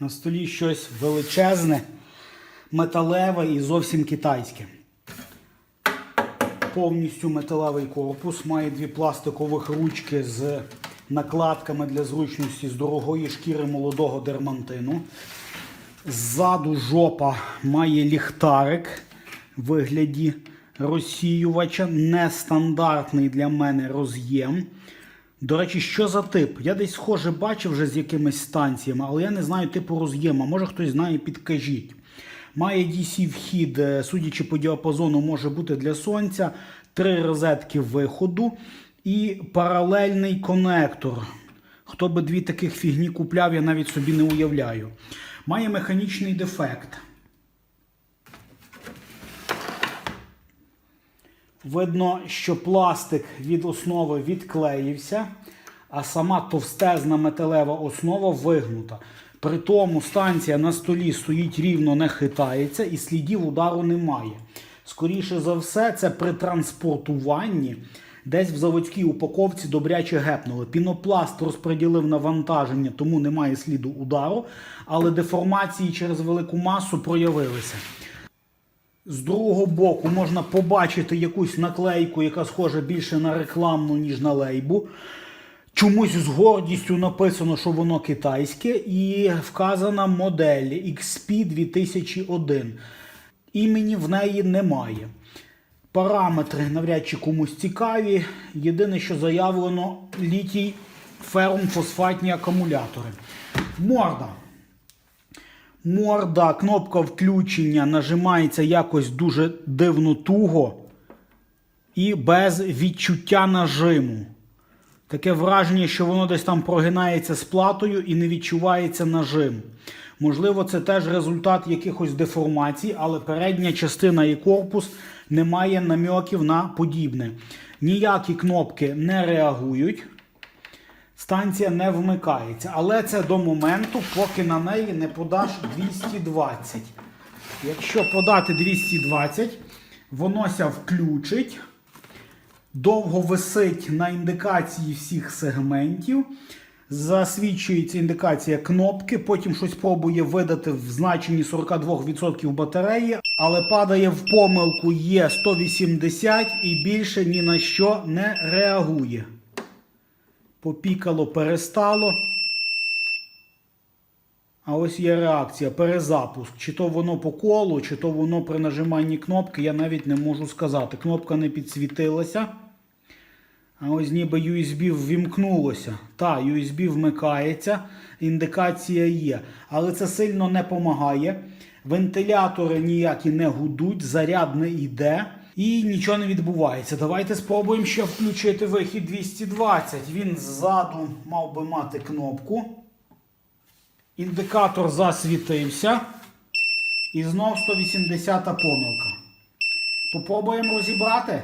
На столі щось величезне, металеве і зовсім китайське. Повністю металевий корпус, має дві пластикових ручки з накладками для зручності з дорогої шкіри молодого дермантину. Ззаду жопа має ліхтарик в вигляді розсіювача. Нестандартний для мене роз'єм. До речі, що за тип? Я десь схоже бачив вже з якимись станціями, але я не знаю типу роз'єма. Може хтось знає, підкажіть. Має DC вхід, е, судячи по діапазону, може бути для сонця, три розетки виходу і паралельний конектор. Хто би дві таких фігні купляв, я навіть собі не уявляю. Має механічний дефект. Видно, що пластик від основи відклеївся, а сама товстезна металева основа вигнута. При тому станція на столі стоїть рівно, не хитається і слідів удару немає. Скоріше за все, це при транспортуванні десь в заводській упаковці добряче гепнули. Пінопласт розподілив навантаження, тому немає сліду удару, але деформації через велику масу проявилися. З другого боку можна побачити якусь наклейку, яка схожа більше на рекламну, ніж на лейбу. Чомусь з гордістю написано, що воно китайське, і вказана модель XP 2001. Імені в неї немає. Параметри навряд чи комусь цікаві. Єдине, що заявлено, літій ферум-фосфатні акумулятори. Морда. Морда, кнопка включення нажимається якось дуже дивно туго і без відчуття нажиму. Таке враження, що воно десь там прогинається з платою і не відчувається нажим. Можливо, це теж результат якихось деформацій, але передня частина і корпус не має намьоків на подібне. Ніякі кнопки не реагують. Станція не вмикається, але це до моменту, поки на неї не подаш 220. Якщо подати 220, воно ся включить, довго висить на індикації всіх сегментів. Засвідчується індикація кнопки, потім щось пробує видати в значенні 42% батареї, але падає в помилку є 180 і більше ні на що не реагує. Попікало, перестало. А ось є реакція, перезапуск. Чи то воно по колу, чи то воно при нажиманні кнопки, я навіть не можу сказати. Кнопка не підсвітилася. А ось ніби USB ввімкнулося. Та, USB вмикається, індикація є. Але це сильно не допомагає. Вентилятори ніякі не гудуть, заряд не йде і нічого не відбувається. Давайте спробуємо ще включити вихід 220. Він ззаду мав би мати кнопку. Індикатор засвітився. І знов 180 помилка. Попробуємо розібрати.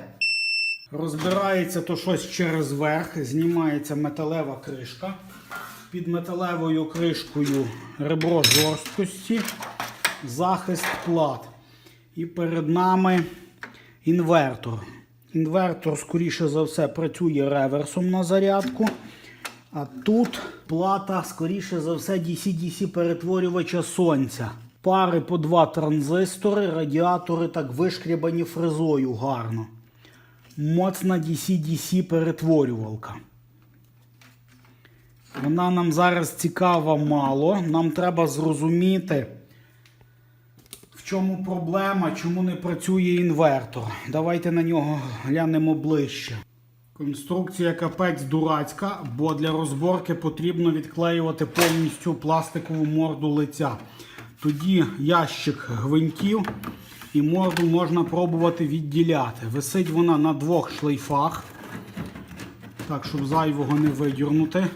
Розбирається то щось через верх, знімається металева кришка. Під металевою кришкою ребро жорсткості, захист плат. І перед нами інвертор. Інвертор, скоріше за все, працює реверсом на зарядку. А тут плата, скоріше за все, DC-DC перетворювача сонця. Пари по два транзистори, радіатори так вишкрябані фрезою гарно. Моцна DC-DC перетворювалка. Вона нам зараз цікава мало. Нам треба зрозуміти, в чому проблема, чому не працює інвертор. Давайте на нього глянемо ближче. Конструкція капець дурацька, бо для розборки потрібно відклеювати повністю пластикову морду лиця. Тоді ящик гвинтів і морду можна пробувати відділяти. Висить вона на двох шлейфах, так, щоб зайвого не видірнути.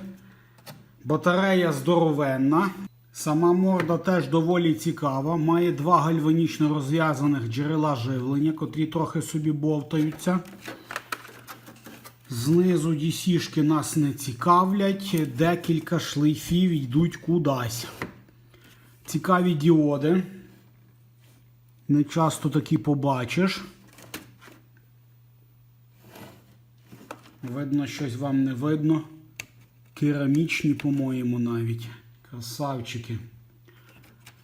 Батарея здоровенна. Сама морда теж доволі цікава. Має два гальванічно розв'язаних джерела живлення, котрі трохи собі бовтаються. Знизу DC-шки нас не цікавлять, декілька шлейфів йдуть кудись. Цікаві діоди. Не часто такі побачиш. Видно, щось вам не видно. Керамічні, по-моєму, навіть. Красавчики.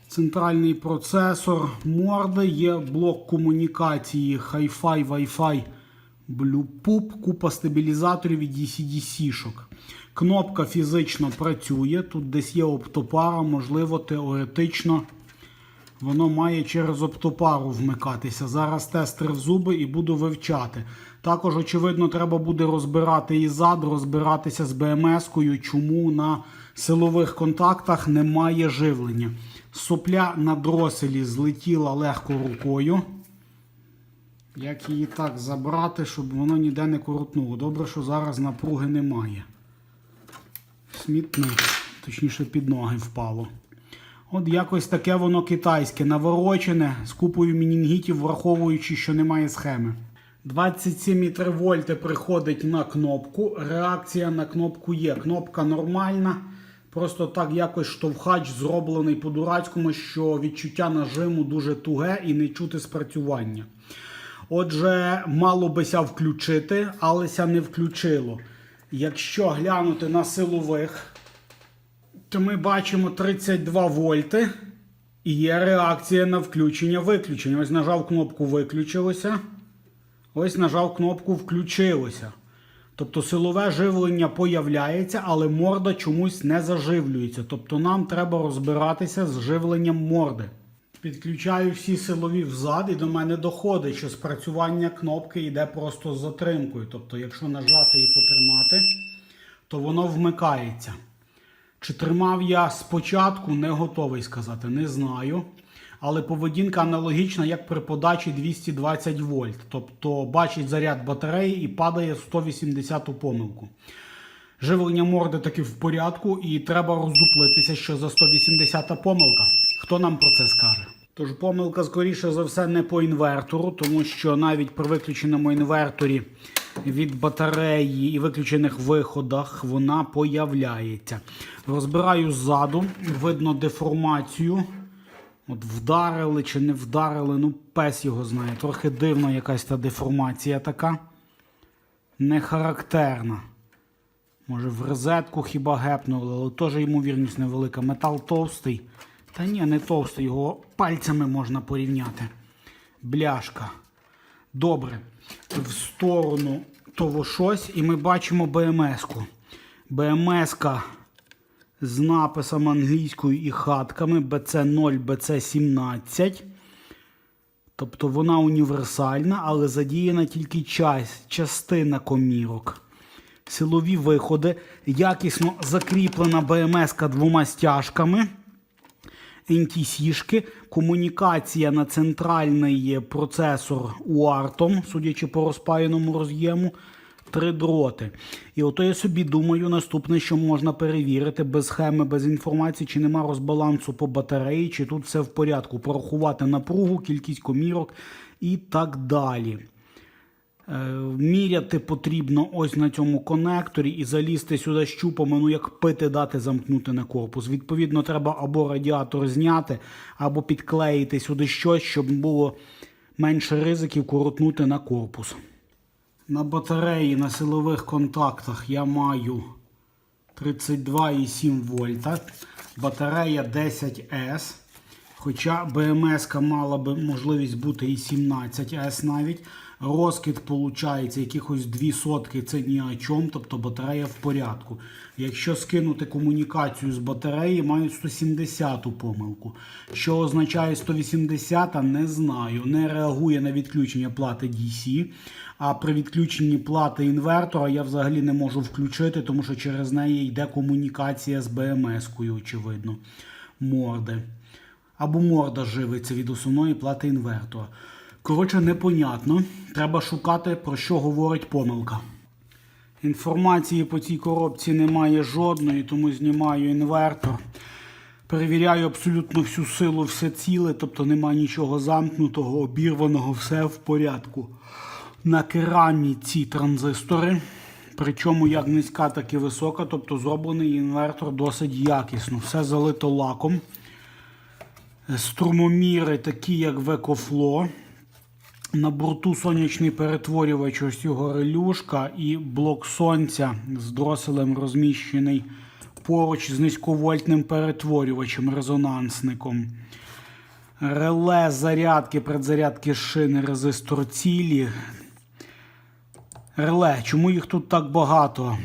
центральний процесор морди, є блок комунікації Hi-Fi, Wi-Fi, Bluetooth, купа стабілізаторів і DC-DC-шок. Кнопка фізично працює. Тут десь є оптопара, можливо, теоретично воно має через оптопару вмикатися. Зараз тестер в зуби і буду вивчати. Також, очевидно, треба буде розбирати і зад, розбиратися з БМС-кою, чому на силових контактах немає живлення. Сопля на дроселі злетіла легко рукою. Як її так забрати, щоб воно ніде не коротнуло. Добре, що зараз напруги немає. Смітник, точніше, під ноги впало. От якось таке воно китайське, наворочене з купою мінінгітів, враховуючи, що немає схеми. 27,3 вольти приходить на кнопку. Реакція на кнопку є. Кнопка нормальна. Просто так якось штовхач зроблений по-дурацькому, що відчуття нажиму дуже туге і не чути спрацювання. Отже, мало бися включити, алеся не включило. Якщо глянути на силових, то ми бачимо 32 вольти. І є реакція на включення-виключення. Ось нажав кнопку виключилося. Ось нажав кнопку включилося. Тобто силове живлення появляється, але морда чомусь не заживлюється. Тобто нам треба розбиратися з живленням морди. Підключаю всі силові взад і до мене доходить, що спрацювання кнопки йде просто з затримкою. Тобто, якщо нажати і потримати, то воно вмикається. Чи тримав я спочатку, не готовий сказати, не знаю. Але поведінка аналогічна, як при подачі 220 вольт. Тобто бачить заряд батареї і падає в 180 помилку. Живлення морди таки в порядку, і треба роздуплитися, що за 180 помилка. Хто нам про це скаже? Тож помилка, скоріше за все, не по інвертору, тому що навіть при виключеному інверторі від батареї і виключених виходах вона появляється. Розбираю ззаду, видно деформацію. От вдарили чи не вдарили, ну пес його знає. Трохи дивно якась та деформація така. Не характерна. Може, в розетку хіба гепнули, але теж ймовірність невелика. Метал товстий. Та ні, не товстий, його пальцями можна порівняти. Бляшка. Добре. В сторону того щось, і ми бачимо БМС-ку. БМС-ка з написом англійською і хатками BC0, BC17. Тобто вона універсальна, але задіяна тільки час, частина комірок. Силові виходи, якісно закріплена БМС двома стяжками. NTC-шки, комунікація на центральний процесор UART, судячи по розпаяному роз'єму, три дроти. І ото я собі думаю, наступне, що можна перевірити без схеми, без інформації, чи нема розбалансу по батареї, чи тут все в порядку, порахувати напругу, кількість комірок і так далі. Е, Міряти потрібно ось на цьому конекторі і залізти сюди щупами, ну як пити дати замкнути на корпус. Відповідно, треба або радіатор зняти, або підклеїти сюди щось, щоб було менше ризиків коротнути на корпус. На батареї на силових контактах я маю 32,7 вольта. Батарея 10С. Хоча БМС мала би можливість бути і 17С навіть. Розкид виходить якихось 2 сотки, це ні о чому, тобто батарея в порядку. Якщо скинути комунікацію з батареї, мають 170 помилку. Що означає 180, не знаю. Не реагує на відключення плати DC. А при відключенні плати інвертора я взагалі не можу включити, тому що через неї йде комунікація з БМС-кою, очевидно. Морди. Або морда живиться від основної плати інвертора. Коротше, непонятно. Треба шукати, про що говорить помилка. Інформації по цій коробці немає жодної, тому знімаю інвертор. Перевіряю абсолютно всю силу, все ціле, тобто немає нічого замкнутого, обірваного, все в порядку. На керамі ці транзистори. Причому як низька, так і висока, тобто зроблений інвертор досить якісно. Все залито лаком. Струмоміри такі, як в EcoFlow. На борту сонячний перетворювач, ось його релюшка і блок сонця з дроселем розміщений поруч з низьковольтним перетворювачем, резонансником. Реле зарядки, предзарядки шини, резистор цілі. Реле, чому їх тут так багато?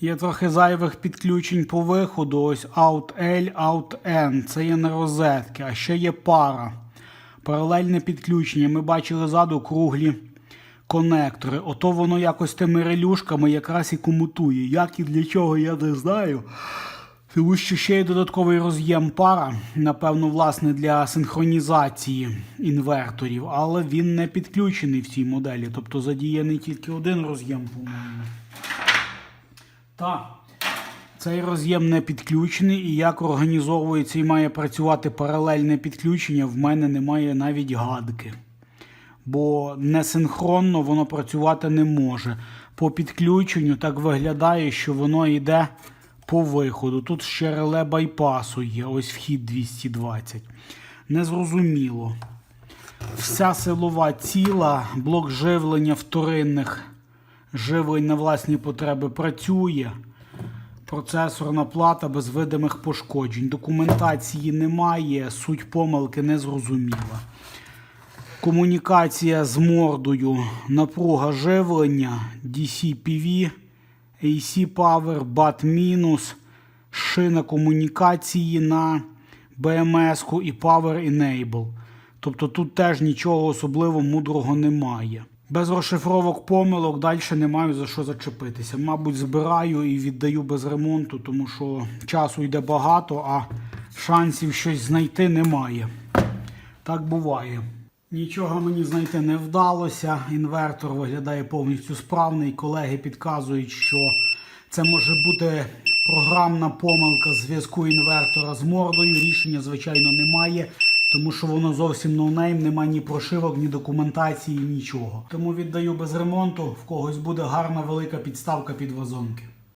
Є трохи зайвих підключень по виходу. Ось Out L, Out N. Це є не розетки, а ще є пара. Паралельне підключення. Ми бачили ззаду круглі конектори. Ото воно якось тими релюшками якраз і комутує. Як і для чого, я не знаю. Тому що ще є додатковий роз'єм пара, напевно, власне, для синхронізації інверторів, але він не підключений в цій моделі. Тобто задіяний тільки один роз'єм, по-моєму. Так, цей роз'єм не підключений, і як організовується і має працювати паралельне підключення, в мене немає навіть гадки. Бо несинхронно воно працювати не може. По підключенню так виглядає, що воно йде по виходу. Тут ще реле байпасу є, ось вхід 220. Незрозуміло. Вся силова ціла, блок живлення вторинних живлень на власні потреби працює. Процесорна плата без видимих пошкоджень. Документації немає, суть помилки не зрозуміла. Комунікація з мордою, напруга живлення, DC-PV, AC Power, BAT мінус, шина комунікації на BMS і Power Enable. Тобто тут теж нічого особливо мудрого немає. Без розшифровок помилок далі не маю за що зачепитися. Мабуть, збираю і віддаю без ремонту, тому що часу йде багато, а шансів щось знайти немає. Так буває. Нічого мені знайти не вдалося. Інвертор виглядає повністю справний. Колеги підказують, що це може бути програмна помилка зв'язку інвертора з мордою. Рішення, звичайно, немає, тому що воно зовсім ноунейм, немає ні прошивок, ні документації, нічого. Тому віддаю без ремонту. В когось буде гарна велика підставка під вазонки.